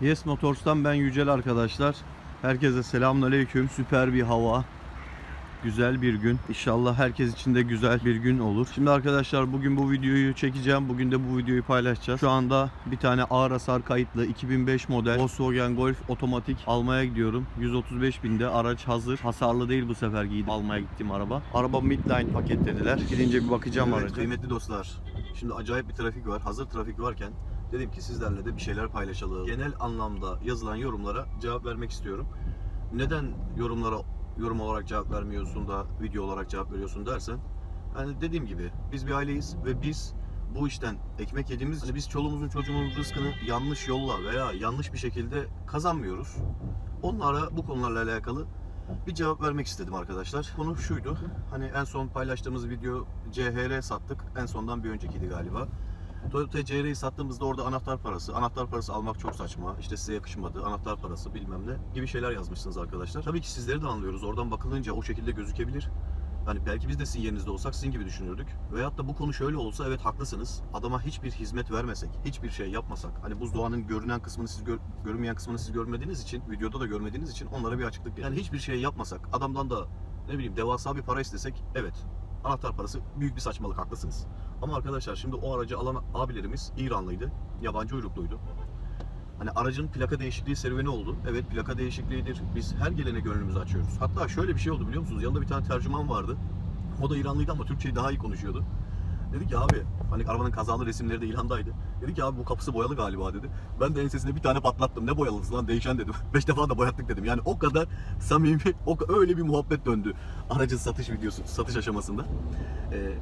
Yes Motors'tan ben Yücel arkadaşlar. Herkese selamünaleyküm. Süper bir hava. Güzel bir gün. İnşallah herkes için de güzel bir gün olur. Şimdi arkadaşlar bugün bu videoyu çekeceğim. Bugün de bu videoyu paylaşacağız. Şu anda bir tane ağır hasar kayıtlı 2005 model Volkswagen Golf otomatik almaya gidiyorum. 135 binde araç hazır. Hasarlı değil bu sefer giydim almaya gittiğim araba. Araba midline paket dediler. Gidince bir bakacağım Evet, araca. kıymetli dostlar. Şimdi acayip bir trafik var. Hazır trafik varken dedim ki sizlerle de bir şeyler paylaşalım. Genel anlamda yazılan yorumlara cevap vermek istiyorum. Neden yorumlara yorum olarak cevap vermiyorsun da video olarak cevap veriyorsun dersen hani dediğim gibi biz bir aileyiz ve biz bu işten ekmek yediğimiz için biz çoluğumuzun çocuğumuzun rızkını yanlış yolla veya yanlış bir şekilde kazanmıyoruz. Onlara bu konularla alakalı bir cevap vermek istedim arkadaşlar. Konu şuydu. Hani en son paylaştığımız video CHR sattık. En sondan bir öncekiydi galiba. Toyota CHR'yi sattığımızda orada anahtar parası, anahtar parası almak çok saçma, işte size yakışmadı, anahtar parası bilmem ne gibi şeyler yazmışsınız arkadaşlar. Tabii ki sizleri de anlıyoruz. Oradan bakılınca o şekilde gözükebilir. Hani belki biz de sizin yerinizde olsak sizin gibi düşünürdük. Veyahut da bu konu şöyle olsa evet haklısınız. Adama hiçbir hizmet vermesek, hiçbir şey yapmasak. Hani buzdağının görünen kısmını siz gör, görünmeyen kısmını siz görmediğiniz için, videoda da görmediğiniz için onlara bir açıklık Yani hiçbir şey yapmasak, adamdan da ne bileyim devasa bir para istesek evet anahtar parası büyük bir saçmalık haklısınız. Ama arkadaşlar şimdi o aracı alan abilerimiz İranlıydı. Yabancı uyrukluydu. Hani aracın plaka değişikliği serüveni oldu. Evet plaka değişikliğidir. Biz her gelene gönlümüzü açıyoruz. Hatta şöyle bir şey oldu biliyor musunuz? Yanında bir tane tercüman vardı. O da İranlıydı ama Türkçeyi daha iyi konuşuyordu. Dedi ki abi hani arabanın kazalı resimleri de İlhan'daydı. Dedi ki abi bu kapısı boyalı galiba dedi. Ben de ensesine bir tane patlattım. Ne boyalısı lan değişen dedim. Beş defa da boyattık dedim. Yani o kadar samimi, o öyle bir muhabbet döndü. Aracın satış videosu, satış aşamasında. Ee,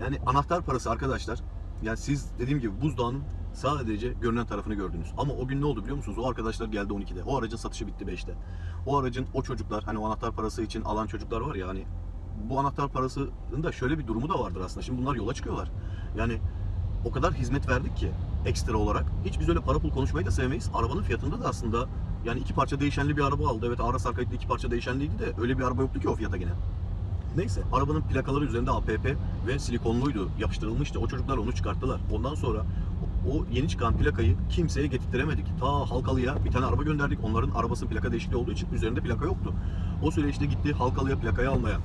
yani anahtar parası arkadaşlar. Yani siz dediğim gibi buzdağının sadece görünen tarafını gördünüz. Ama o gün ne oldu biliyor musunuz? O arkadaşlar geldi 12'de. O aracın satışı bitti 5'te. O aracın o çocuklar hani o anahtar parası için alan çocuklar var ya hani bu anahtar parasının da şöyle bir durumu da vardır aslında. Şimdi bunlar yola çıkıyorlar. Yani o kadar hizmet verdik ki ekstra olarak. Hiç biz öyle para pul konuşmayı da sevmeyiz. Arabanın fiyatında da aslında yani iki parça değişenli bir araba aldı. Evet Aras Arkay'da iki parça değişenliydi de öyle bir araba yoktu ki o fiyata gene. Neyse arabanın plakaları üzerinde APP ve silikonluydu yapıştırılmıştı. O çocuklar onu çıkarttılar. Ondan sonra o yeni çıkan plakayı kimseye getirtiremedik. Ta Halkalı'ya bir tane araba gönderdik. Onların arabasının plaka değişikliği olduğu için üzerinde plaka yoktu. O süreçte gitti Halkalı'ya plakayı almaya.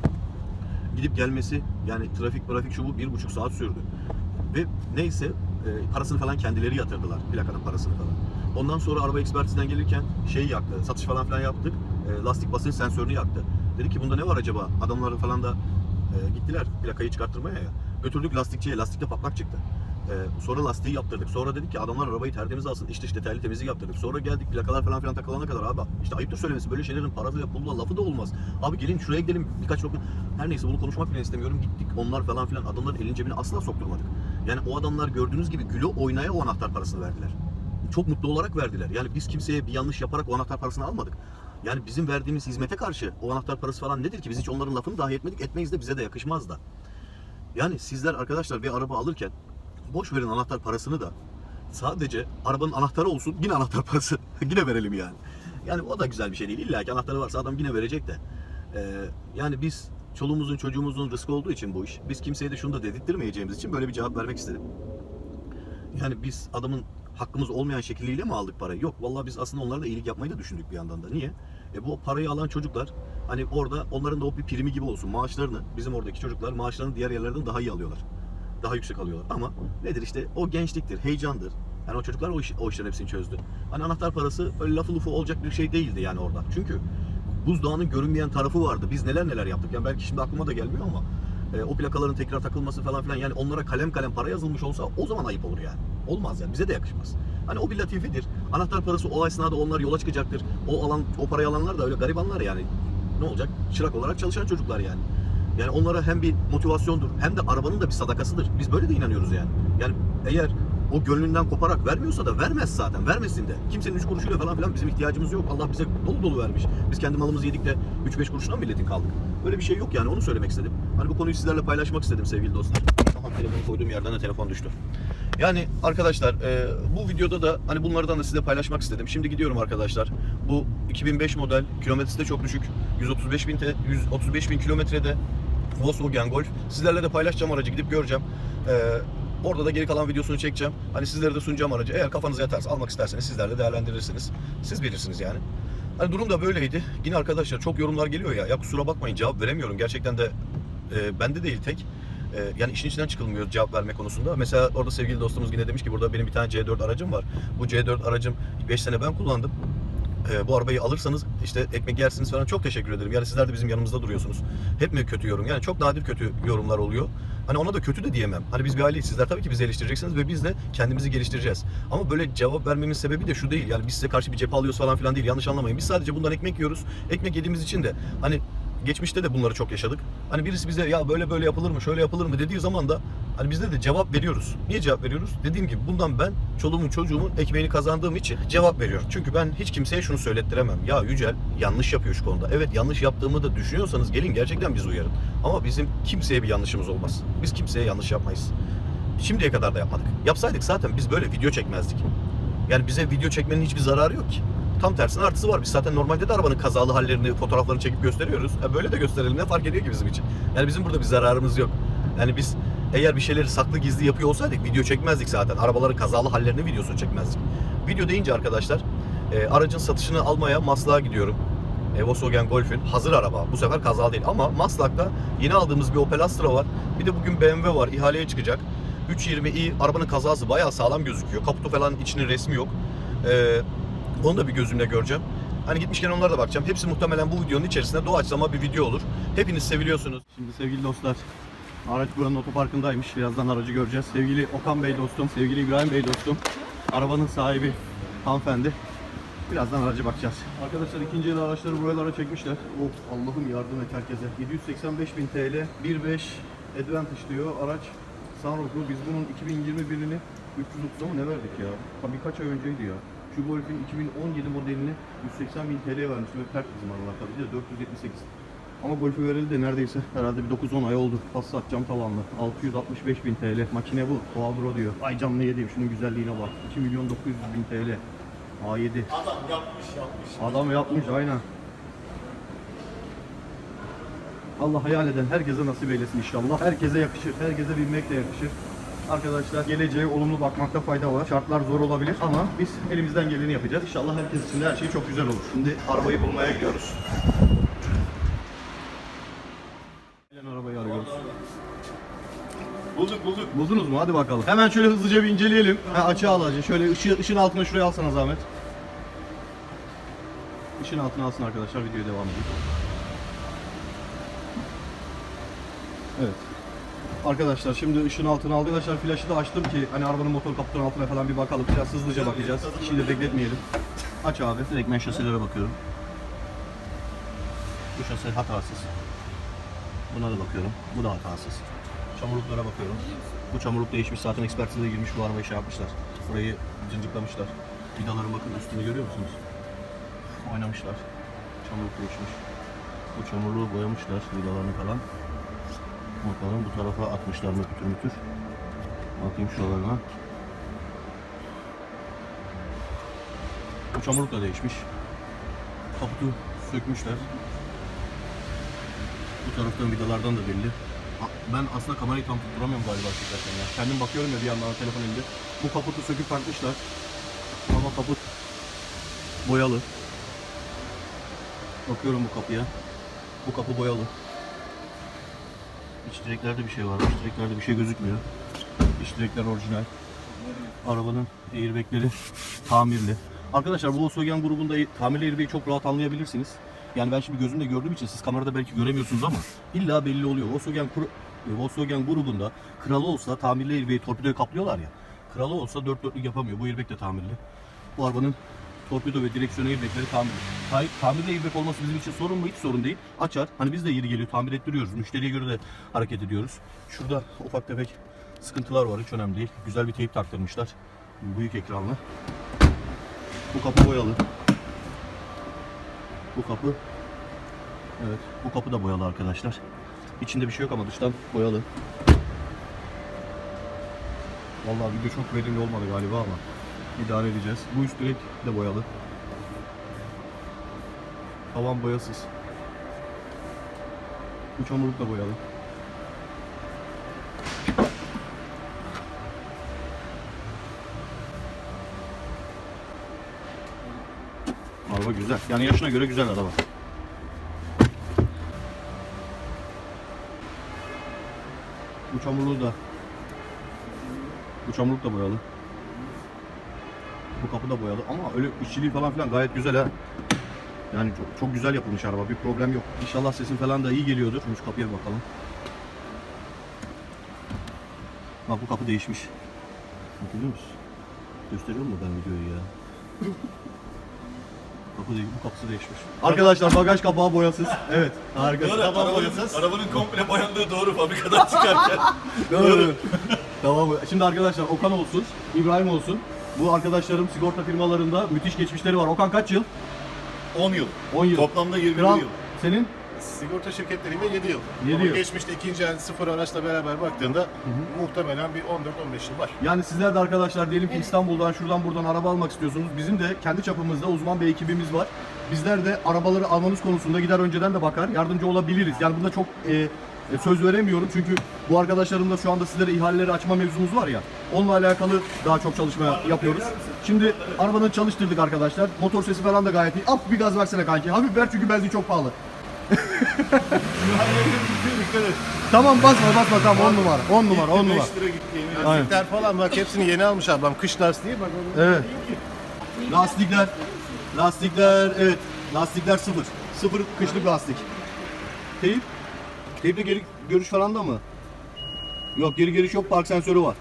Gidip gelmesi yani trafik trafik şu bu bir buçuk saat sürdü. Ve neyse e, parasını falan kendileri yatırdılar. Plakanın parasını falan. Ondan sonra araba ekspertizden gelirken şey yaktı. Satış falan filan yaptık. E, lastik basınç sensörünü yaktı. Dedi ki bunda ne var acaba? Adamlar falan da e, gittiler plakayı çıkarttırmaya ya. Götürdük lastikçiye. Lastikte patlak çıktı. E, sonra lastiği yaptırdık. Sonra dedik ki adamlar arabayı tertemiz alsın. İşte işte detaylı temizlik yaptırdık. Sonra geldik plakalar falan filan takılana kadar abi. işte ayıptır söylemesi. Böyle şeylerin parasıyla pulla lafı da olmaz. Abi gelin şuraya gidelim birkaç lokma. Her neyse bunu konuşmak bile istemiyorum. Gittik onlar falan filan adamların elin cebine asla sokturmadık. Yani o adamlar gördüğünüz gibi gülü oynaya o anahtar parasını verdiler. Çok mutlu olarak verdiler. Yani biz kimseye bir yanlış yaparak o anahtar parasını almadık. Yani bizim verdiğimiz hizmete karşı o anahtar parası falan nedir ki? Biz hiç onların lafını dahi etmedik. Etmeyiz de bize de yakışmaz da. Yani sizler arkadaşlar bir araba alırken boş verin anahtar parasını da sadece arabanın anahtarı olsun yine anahtar parası yine verelim yani. Yani o da güzel bir şey değil. İlla ki anahtarı varsa adam yine verecek de. Ee, yani biz çoluğumuzun çocuğumuzun rızkı olduğu için bu iş. Biz kimseye de şunu da dedirtmeyeceğimiz için böyle bir cevap vermek istedim. Yani biz adamın hakkımız olmayan şekliyle mi aldık parayı? Yok vallahi biz aslında onlara da iyilik yapmayı da düşündük bir yandan da. Niye? E bu parayı alan çocuklar hani orada onların da o bir primi gibi olsun. Maaşlarını bizim oradaki çocuklar maaşlarını diğer yerlerden daha iyi alıyorlar. Daha yüksek alıyorlar. Ama nedir işte o gençliktir, heyecandır. Yani o çocuklar o, iş, o işlerin hepsini çözdü. Hani anahtar parası öyle lafı lufu olacak bir şey değildi yani orada. Çünkü buzdağının görünmeyen tarafı vardı. Biz neler neler yaptık. Yani belki şimdi aklıma da gelmiyor ama e, o plakaların tekrar takılması falan filan yani onlara kalem kalem para yazılmış olsa o zaman ayıp olur yani. Olmaz yani bize de yakışmaz. Hani o bir latifidir. Anahtar parası o esnada onlar yola çıkacaktır. O alan o parayı alanlar da öyle garibanlar yani. Ne olacak? Çırak olarak çalışan çocuklar yani. Yani onlara hem bir motivasyondur hem de arabanın da bir sadakasıdır. Biz böyle de inanıyoruz yani. Yani eğer o gönlünden koparak vermiyorsa da vermez zaten. Vermesin de. Kimsenin üç kuruşuyla falan filan bizim ihtiyacımız yok. Allah bize dolu dolu vermiş. Biz kendi malımızı yedik de 3-5 kuruşuna mı milletin kaldık? Böyle bir şey yok yani onu söylemek istedim. Hani bu konuyu sizlerle paylaşmak istedim sevgili dostlar. Tamam telefonu koyduğum yerden de telefon düştü. Yani arkadaşlar e, bu videoda da hani bunlardan da size paylaşmak istedim. Şimdi gidiyorum arkadaşlar. Bu 2005 model kilometresi de çok düşük. 135 bin, te- 135 bin kilometrede Volkswagen Golf. Sizlerle de paylaşacağım aracı gidip göreceğim. E, Orada da geri kalan videosunu çekeceğim. Hani sizlere de sunacağım aracı. Eğer kafanıza yatarsa almak isterseniz sizler de değerlendirirsiniz. Siz bilirsiniz yani. Hani durum da böyleydi. Yine arkadaşlar çok yorumlar geliyor ya. Ya kusura bakmayın cevap veremiyorum. Gerçekten de e, bende değil tek. E, yani işin içinden çıkılmıyor cevap verme konusunda. Mesela orada sevgili dostumuz yine demiş ki burada benim bir tane C4 aracım var. Bu C4 aracım 5 sene ben kullandım. E, bu arabayı alırsanız işte ekmek yersiniz falan çok teşekkür ederim. Yani sizler de bizim yanımızda duruyorsunuz. Hep mi kötü yorum? Yani çok nadir kötü yorumlar oluyor. Hani ona da kötü de diyemem. Hani biz bir aileyiz. Sizler tabii ki bizi eleştireceksiniz ve biz de kendimizi geliştireceğiz. Ama böyle cevap vermemin sebebi de şu değil. Yani biz size karşı bir cephe alıyoruz falan filan değil. Yanlış anlamayın. Biz sadece bundan ekmek yiyoruz. Ekmek yediğimiz için de hani geçmişte de bunları çok yaşadık. Hani birisi bize ya böyle böyle yapılır mı, şöyle yapılır mı dediği zaman da hani bizde de cevap veriyoruz. Niye cevap veriyoruz? Dediğim gibi bundan ben çoluğumun çocuğumun ekmeğini kazandığım için cevap veriyorum. Çünkü ben hiç kimseye şunu söylettiremem. Ya Yücel yanlış yapıyor şu konuda. Evet yanlış yaptığımı da düşünüyorsanız gelin gerçekten bizi uyarın. Ama bizim kimseye bir yanlışımız olmaz. Biz kimseye yanlış yapmayız. Şimdiye kadar da yapmadık. Yapsaydık zaten biz böyle video çekmezdik. Yani bize video çekmenin hiçbir zararı yok ki. Tam tersine artısı var. Biz zaten normalde de arabanın kazalı hallerini, fotoğraflarını çekip gösteriyoruz. E böyle de gösterelim. Ne fark ediyor ki bizim için? Yani bizim burada bir zararımız yok. Yani biz eğer bir şeyleri saklı gizli yapıyor olsaydık video çekmezdik zaten. Arabaların kazalı hallerini videosunu çekmezdik. Video deyince arkadaşlar e, aracın satışını almaya Maslak'a gidiyorum. E, Volkswagen Golf'ün hazır araba. Bu sefer kazalı değil. Ama Maslak'ta yeni aldığımız bir Opel Astra var. Bir de bugün BMW var. ihaleye çıkacak. 320i arabanın kazası bayağı sağlam gözüküyor. Kaputu falan içinin resmi yok. E, onu da bir gözümle göreceğim. Hani gitmişken onlara da bakacağım. Hepsi muhtemelen bu videonun içerisinde doğaçlama bir video olur. Hepiniz seviliyorsunuz. Şimdi sevgili dostlar, araç buranın otoparkındaymış. Birazdan aracı göreceğiz. Sevgili Okan Bey dostum, sevgili İbrahim Bey dostum, arabanın sahibi hanımefendi. Birazdan araca bakacağız. Arkadaşlar ikinci el araçları buralara çekmişler. Of Allah'ım yardım et herkese. 785 bin TL, 1.5 Advantage diyor araç. Sunroof'lu. Biz bunun 2021'ini 330'a mı ne verdik ya? Birkaç ay önceydi ya. Golf'in 2017 modelini 180 bin TL vermiştim ve pert bizim aralar tabii de 478. Ama Golf'ü vereli de neredeyse herhalde bir 9-10 ay oldu. Passat cam tavanlı. 665 bin TL. Makine bu. Quadro diyor. Ay canlı yediğim şunun güzelliğine bak. 2 milyon 900 bin TL. A7. Adam yapmış yapmış. Adam yapmış aynen. Allah hayal eden herkese nasip eylesin inşallah. Herkese yakışır. Herkese binmek de yakışır. Arkadaşlar geleceğe olumlu bakmakta fayda var. Şartlar zor olabilir ama biz elimizden geleni yapacağız. İnşallah herkes için de her şey çok güzel olur. Şimdi arabayı bulmaya gidiyoruz. Gelen arabayı arıyoruz. Bulduk bulduk. Buldunuz mu? Hadi bakalım. Hemen şöyle hızlıca bir inceleyelim. Ha, açığa al. Şöyle ışığı, ışın altına şuraya alsana zahmet. Işın altına alsın arkadaşlar. Videoya devam edelim. Evet. Arkadaşlar şimdi ışın altına aldık. Arkadaşlar flaşı da açtım ki hani arabanın motor kaputunun altına falan bir bakalım. Biraz hızlıca bakacağız. Şimdi bekletmeyelim. Aç abi. Direkt ben şaselere bakıyorum. Bu şase hatasız. Buna da bakıyorum. Bu da hatasız. Çamurluklara bakıyorum. Bu çamurluk değişmiş. Zaten ekspertize girmiş bu arabayı şey yapmışlar. Burayı cinciklemişler. Vidaların bakın üstünü görüyor musunuz? Oynamışlar. Çamurluk değişmiş. Bu çamurluğu boyamışlar vidalarını falan. Bakalım bu tarafa atmışlar mı pütür mütür. Bakayım şuralarına. Bu çamurluk da değişmiş. Kaputu sökmüşler. Bu taraftan vidalardan da belli. Ben aslında kamerayı tam tutturamıyorum galiba çekerken ya. Kendim bakıyorum ya bir yandan telefon elimde. Bu kaputu söküp takmışlar. Ama kaput boyalı. Bakıyorum bu kapıya. Bu kapı boyalı. İç direklerde bir şey var. İç direklerde bir şey gözükmüyor. İç direkler orijinal. Arabanın airbagleri tamirli. Arkadaşlar Volkswagen grubunda tamirli airbag'i çok rahat anlayabilirsiniz. Yani ben şimdi gözümle gördüğüm için siz kamerada belki göremiyorsunuz ama illa belli oluyor. Volkswagen, e, Volkswagen grubunda kralı olsa tamirli airbag'i torpidoyu kaplıyorlar ya. Kralı olsa dört dörtlük yapamıyor. Bu airbag de tamirli. Bu arabanın torpido ve direksiyon airbagleri tamirli. Hayır, tamirli airbag olması bizim için sorun mu? Hiç sorun değil. Açar. Hani biz de yeri geliyor tamir ettiriyoruz. Müşteriye göre de hareket ediyoruz. Şurada ufak tefek sıkıntılar var. Hiç önemli değil. Güzel bir teyp taktırmışlar. Büyük ekranlı. Bu kapı boyalı. Bu kapı Evet, bu kapı da boyalı arkadaşlar. İçinde bir şey yok ama dıştan boyalı. Vallahi video çok verimli olmadı galiba ama idare edeceğiz. Bu üst direk de boyalı. Tavan boyasız. Bu çamurluk da boyalı. Araba güzel. Yani yaşına göre güzel araba. Bu çamurluğu da bu çamurluk da boyalı. Bu kapı da boyalı ama öyle işçiliği falan filan gayet güzel ha. Yani çok, çok güzel yapılmış araba. Bir problem yok. İnşallah sesin falan da iyi geliyordur. Şimdi şu kapıya bir bakalım. Bak bu kapı değişmiş. Bak görüyor musun? Gösteriyor mu ben videoyu ya? kapı değil, bu kapısı değişmiş. Arkadaşlar bagaj kapağı boyasız. Evet. Harika. Kapağı boyasız. arabanın komple boyandığı doğru fabrikadan çıkarken. Doğru. tamam. Şimdi arkadaşlar Okan olsun, İbrahim olsun. Bu arkadaşlarım sigorta firmalarında müthiş geçmişleri var. Okan kaç yıl? 10 yıl. 10 yıl. Toplamda 21 Kral yıl. senin? Sigorta şirketlerinde 7 yıl. Yedi Ama yıl. geçmişte ikinci el sıfır araçla beraber baktığında muhtemelen bir 14-15 yıl var. Yani sizler de arkadaşlar diyelim ki İstanbul'dan şuradan buradan araba almak istiyorsunuz. Bizim de kendi çapımızda uzman bir ekibimiz var. Bizler de arabaları almanız konusunda gider önceden de bakar, yardımcı olabiliriz. Yani bunda çok e, e, söz veremiyorum çünkü bu arkadaşlarımla şu anda sizlere ihaleleri açma mevzumuz var ya. Onunla alakalı daha çok çalışma yapıyoruz. Şimdi arabanı çalıştırdık arkadaşlar. Motor sesi falan da gayet iyi. Af bir gaz versene kanki. Hafif ver çünkü benzin çok pahalı. Tamam basma basma tamam 10 numara. 10 numara 10 numara. 5 lira gitti yeni Aynen. lastikler falan bak hepsini yeni almış ablam. Kış lastiği bak. Evet. Lastikler. Lastikler evet. Lastikler sıfır. Sıfır kışlık lastik. Teyip. Teyipte geri görüş falan da mı? Yok geri görüş yok park sensörü var.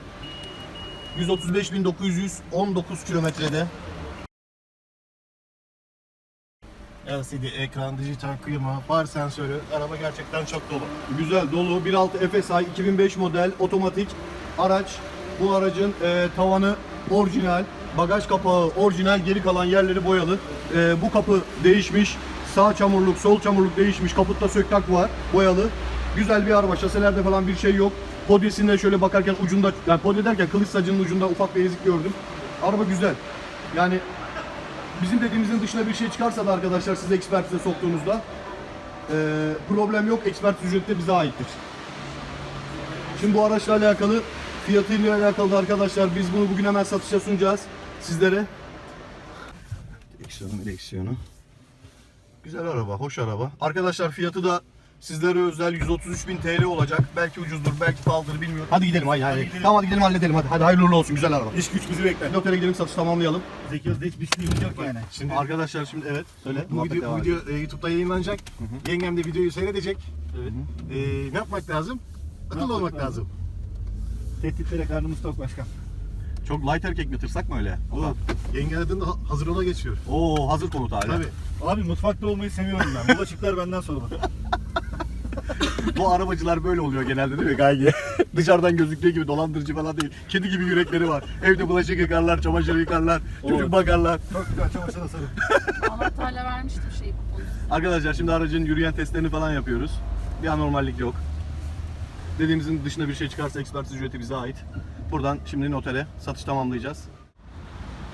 135.919 kilometrede. LCD ekran, dijital klima, far sensörü. Araba gerçekten çok dolu. Güzel dolu 1.6 FSI 2005 model otomatik araç. Bu aracın e, tavanı orijinal, bagaj kapağı orijinal, geri kalan yerleri boyalı. E, bu kapı değişmiş. Sağ çamurluk, sol çamurluk değişmiş. Kaputta söktak var, boyalı. Güzel bir araba. Şaselerde falan bir şey yok. Podyesinde şöyle bakarken ucunda, yani podye derken kılıç sacının ucunda ufak bir ezik gördüm. Araba güzel. Yani bizim dediğimizin dışına bir şey çıkarsa da arkadaşlar size ekspertize soktuğunuzda ee, problem yok. Ekspert ücreti de bize aittir. Şimdi bu araçla alakalı fiyatıyla alakalı da arkadaşlar biz bunu bugün hemen satışa sunacağız sizlere. Direksiyonu direksiyonu. Güzel araba, hoş araba. Arkadaşlar fiyatı da sizlere özel 133.000 TL olacak. Belki ucuzdur, belki pahalıdır bilmiyorum. Hadi gidelim hadi. hadi. Tamam hadi gidelim halledelim hadi. Hadi hayırlı uğurlu olsun güzel araba. İş güç bizi bekler. Notere gidelim satış tamamlayalım. Zeki Özde hiçbir şeyimiz yok yani. Şimdi Arkadaşlar şimdi evet söyle. bu Muhabbet video, devam bu video e, YouTube'da yayınlanacak. Yengem de videoyu seyredecek. Evet. E, ne yapmak lazım? Akıllı olmak lazım. Tehditlere karnımız tok başkan. Çok light erkek mi tırsak mı öyle? O yenge adında ha- hazır ona geçiyor. Oo hazır konut hala. Tabii. Abi mutfakta olmayı seviyorum ben. Bulaşıklar benden sorulur. Bu arabacılar böyle oluyor genelde değil mi Gaygi? Dışarıdan gözüktüğü gibi dolandırıcı falan değil. Kedi gibi yürekleri var. Evde bulaşık yıkarlar, çamaşır yıkarlar, çocuk bakarlar. Çok güzel çamaşır asarım. Anahtarla vermiştim şeyi. Arkadaşlar şimdi aracın yürüyen testlerini falan yapıyoruz. Bir anormallik yok. Dediğimizin dışında bir şey çıkarsa ekspertiz ücreti bize ait. Buradan şimdi notere satış tamamlayacağız.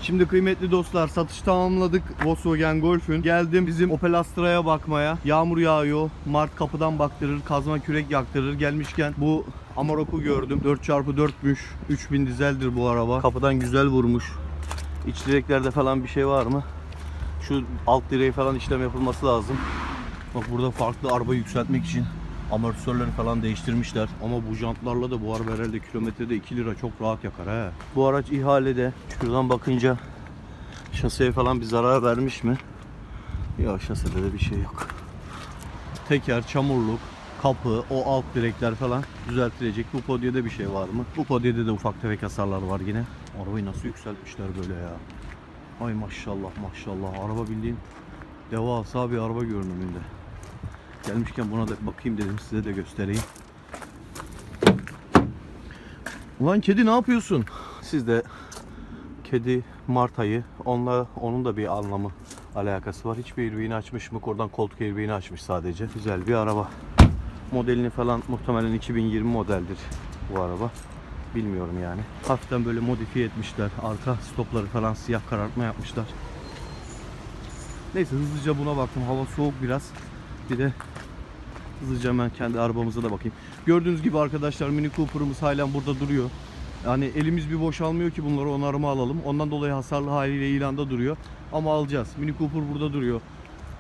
Şimdi kıymetli dostlar satış tamamladık Volkswagen Golf'ün. Geldim bizim Opel Astra'ya bakmaya. Yağmur yağıyor. Mart kapıdan baktırır, kazma kürek yaktırır. Gelmişken bu Amarok'u gördüm. 4x4'müş. 3000 dizeldir bu araba. Kapıdan güzel vurmuş. İç direklerde falan bir şey var mı? Şu alt direği falan işlem yapılması lazım. Bak burada farklı araba yükseltmek için amortisörleri falan değiştirmişler. Ama bu jantlarla da bu araba herhalde kilometrede 2 lira çok rahat yakar he. Bu araç ihalede. Şuradan bakınca şaseye falan bir zarar vermiş mi? Yok şasede de bir şey yok. Teker, çamurluk, kapı, o alt direkler falan düzeltilecek. Bu podyede bir şey var mı? Bu podyede de ufak tefek hasarlar var yine. Arabayı nasıl yükseltmişler böyle ya. Ay maşallah maşallah. Araba bildiğin devasa bir araba görünümünde. Gelmişken buna da bakayım dedim size de göstereyim. Ulan kedi ne yapıyorsun? Siz de kedi Mart ayı onunla onun da bir anlamı alakası var. Hiçbir airbag'ini açmış mı? Oradan koltuk airbag'ini açmış sadece. Güzel bir araba. Modelini falan muhtemelen 2020 modeldir bu araba. Bilmiyorum yani. Hafiften böyle modifiye etmişler. Arka stopları falan siyah karartma yapmışlar. Neyse hızlıca buna baktım. Hava soğuk biraz. Bir de hızlıca hemen kendi arabamıza da bakayım. Gördüğünüz gibi arkadaşlar Mini Cooper'ımız halen burada duruyor. Yani elimiz bir boşalmıyor ki bunları onarıma alalım. Ondan dolayı hasarlı haliyle ilanda duruyor. Ama alacağız. Mini Cooper burada duruyor.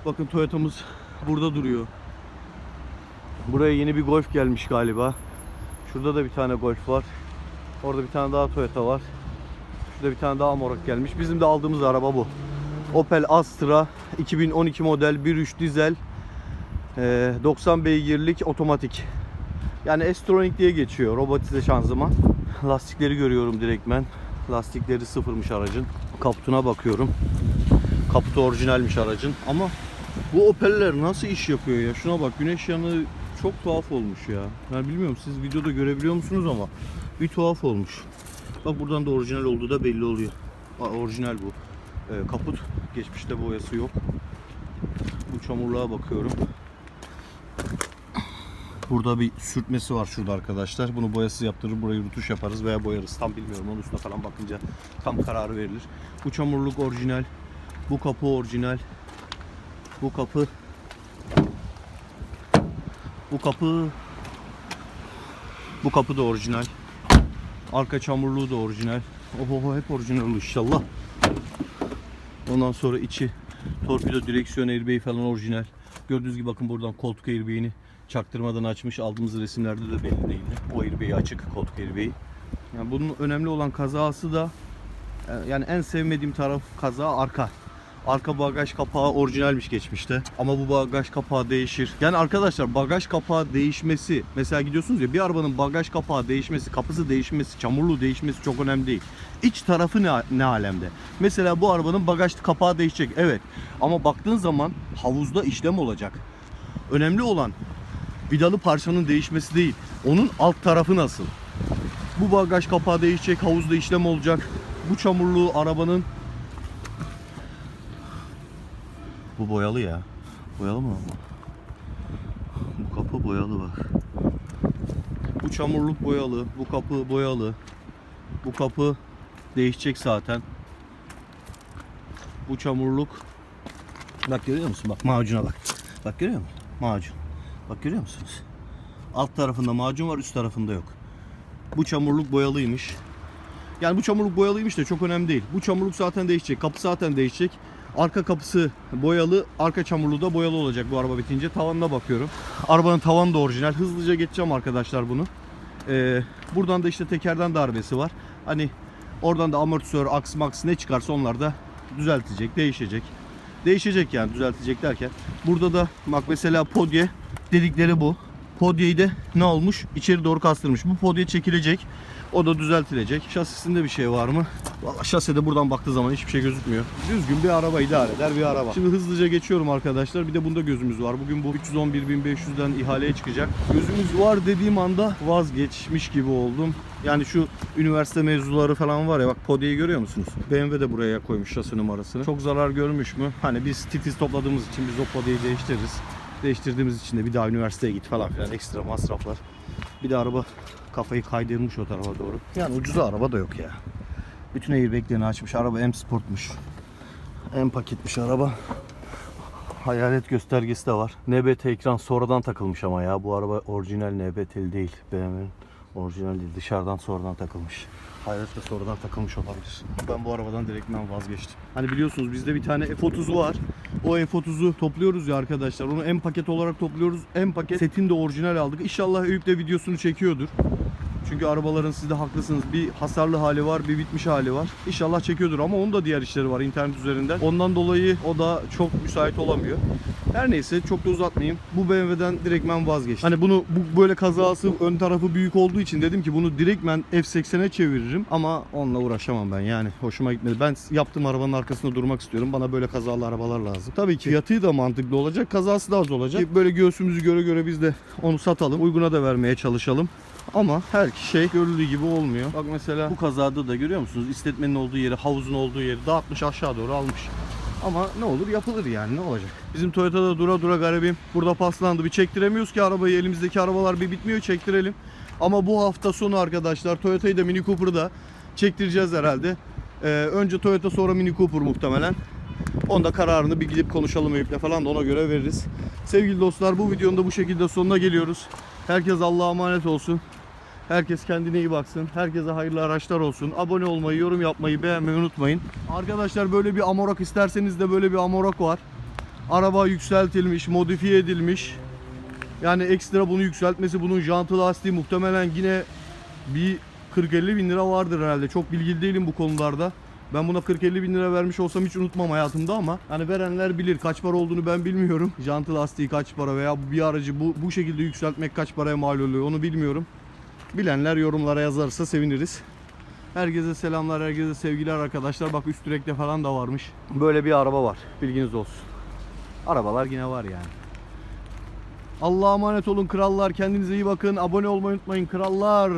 Bakın Toyota'mız burada duruyor. Buraya yeni bir Golf gelmiş galiba. Şurada da bir tane Golf var. Orada bir tane daha Toyota var. Şurada bir tane daha Amarok gelmiş. Bizim de aldığımız araba bu. Opel Astra 2012 model 1.3 dizel eee, 90 beygirlik otomatik. Yani S-Tronic diye geçiyor. Robotize şanzıman. Lastikleri görüyorum direktmen. Lastikleri sıfırmış aracın. Kaputuna bakıyorum. Kaputu orijinalmiş aracın. Ama bu Opel'ler nasıl iş yapıyor ya? Şuna bak güneş yanığı çok tuhaf olmuş ya. Ben bilmiyorum siz videoda görebiliyor musunuz ama bir tuhaf olmuş. Bak buradan da orijinal olduğu da belli oluyor. Aa, orijinal bu. Ee, kaput geçmişte boyası yok. Bu çamurluğa bakıyorum. Burada bir sürtmesi var şurada arkadaşlar. Bunu boyasız yaptırır, burayı rutuş yaparız veya boyarız. Tam bilmiyorum. Onun üstüne falan bakınca tam kararı verilir. Bu çamurluk orijinal. Bu kapı orijinal. Bu kapı Bu kapı Bu kapı da orijinal. Arka çamurluğu da orijinal. Oho hep orijinal inşallah. Ondan sonra içi torpido direksiyon airbag'i falan orijinal. Gördüğünüz gibi bakın buradan koltuk airbag'ini çaktırmadan açmış. Aldığımız resimlerde de belli değildi. O airbag'i açık koltuk airbag'i. Yani bunun önemli olan kazası da e, yani en sevmediğim taraf kaza arka. Arka bagaj kapağı orijinalmiş geçmişte. Ama bu bagaj kapağı değişir. Yani arkadaşlar bagaj kapağı değişmesi mesela gidiyorsunuz ya bir arabanın bagaj kapağı değişmesi, kapısı değişmesi, çamurluğu değişmesi çok önemli değil. İç tarafı ne, ne alemde? Mesela bu arabanın bagaj kapağı değişecek evet. Ama baktığın zaman havuzda işlem olacak. Önemli olan vidalı parçanın değişmesi değil. Onun alt tarafı nasıl? Bu bagaj kapağı değişecek, havuzda işlem olacak. Bu çamurluğu arabanın Bu boyalı ya. Boyalı mı ama? Bu kapı boyalı bak. Bu çamurluk boyalı, bu kapı boyalı. Bu kapı değişecek zaten. Bu çamurluk Bak görüyor musun? Bak macuna bak. Bak görüyor musun? Macun. Bak görüyor musunuz? Alt tarafında macun var, üst tarafında yok. Bu çamurluk boyalıymış. Yani bu çamurluk boyalıymış da çok önemli değil. Bu çamurluk zaten değişecek. Kapı zaten değişecek. Arka kapısı boyalı, arka çamurluğu da boyalı olacak bu araba bitince. Tavanına bakıyorum. Arabanın tavanı da orijinal. Hızlıca geçeceğim arkadaşlar bunu. Ee, buradan da işte tekerden darbesi var. Hani oradan da amortisör, aks maks ne çıkarsa onlar da düzeltecek, değişecek. Değişecek yani düzeltecek derken. Burada da bak mesela podye dedikleri bu. Podyeyi de ne olmuş? İçeri doğru kastırmış. Bu podye çekilecek. O da düzeltilecek. Şasisinde bir şey var mı? Valla şasede buradan baktığı zaman hiçbir şey gözükmüyor. Düzgün bir araba idare eder bir araba. Şimdi hızlıca geçiyorum arkadaşlar. Bir de bunda gözümüz var. Bugün bu 311.500'den ihaleye çıkacak. Gözümüz var dediğim anda vazgeçmiş gibi oldum. Yani şu üniversite mevzuları falan var ya bak podyeyi görüyor musunuz? BMW de buraya koymuş şasi numarasını. Çok zarar görmüş mü? Hani biz titiz topladığımız için biz o podyeyi değiştiririz. Değiştirdiğimiz için de bir daha üniversiteye git falan filan ekstra masraflar. Bir de araba kafayı kaydırmış o tarafa doğru. Yani ucuza araba da yok ya. Bütün airbaglerini açmış. Araba M Sport'muş. M paketmiş araba. Hayalet göstergesi de var. NBT ekran sonradan takılmış ama ya. Bu araba orijinal NBT'li değil. BMW'nin orijinal değil. Dışarıdan sonradan takılmış. Hayalet de sonradan takılmış olabilir. Ben bu arabadan direktmen vazgeçtim. Hani biliyorsunuz bizde bir tane F30 var. O F30'u topluyoruz ya arkadaşlar. Onu M paket olarak topluyoruz. M paket setini de orijinal aldık. İnşallah Eyüp de videosunu çekiyordur. Çünkü arabaların siz de haklısınız. Bir hasarlı hali var, bir bitmiş hali var. İnşallah çekiyordur ama onun da diğer işleri var internet üzerinden. Ondan dolayı o da çok müsait olamıyor. Her neyse çok da uzatmayayım. Bu BMW'den direktmen vazgeçtim. Hani bunu bu böyle kazası ön tarafı büyük olduğu için dedim ki bunu direktmen F80'e çeviririm ama onunla uğraşamam ben yani. Hoşuma gitmedi. Ben yaptığım arabanın arkasında durmak istiyorum. Bana böyle kazalı arabalar lazım. Tabii ki fiyatı da mantıklı olacak. Kazası da az olacak. Böyle göğsümüzü göre göre biz de onu satalım. Uyguna da vermeye çalışalım. Ama her şey görüldüğü gibi olmuyor. Bak mesela bu kazada da görüyor musunuz? İstetmenin olduğu yeri, havuzun olduğu yeri dağıtmış aşağı doğru almış. Ama ne olur yapılır yani ne olacak? Bizim Toyota'da dura dura garibim burada paslandı. Bir çektiremiyoruz ki arabayı. Elimizdeki arabalar bir bitmiyor çektirelim. Ama bu hafta sonu arkadaşlar Toyota'yı da Mini Cooper'ı da çektireceğiz herhalde. Ee, önce Toyota sonra Mini Cooper muhtemelen. Onda kararını bir gidip konuşalım Eyüp'le falan da ona göre veririz. Sevgili dostlar bu videonun da bu şekilde sonuna geliyoruz. Herkes Allah'a emanet olsun. Herkes kendine iyi baksın. Herkese hayırlı araçlar olsun. Abone olmayı, yorum yapmayı, beğenmeyi unutmayın. Arkadaşlar böyle bir Amarok isterseniz de böyle bir Amarok var. Araba yükseltilmiş, modifiye edilmiş. Yani ekstra bunu yükseltmesi, bunun jantı lastiği muhtemelen yine bir 40-50 bin lira vardır herhalde. Çok bilgili değilim bu konularda. Ben buna 40-50 bin lira vermiş olsam hiç unutmam hayatımda ama hani verenler bilir kaç para olduğunu ben bilmiyorum. Jantı lastiği kaç para veya bir aracı bu, bu şekilde yükseltmek kaç paraya mal oluyor onu bilmiyorum. Bilenler yorumlara yazarsa seviniriz. Herkese selamlar, herkese sevgiler arkadaşlar. Bak üst direkte falan da varmış. Böyle bir araba var. Bilginiz olsun. Arabalar yine var yani. Allah'a emanet olun krallar. Kendinize iyi bakın. Abone olmayı unutmayın krallar.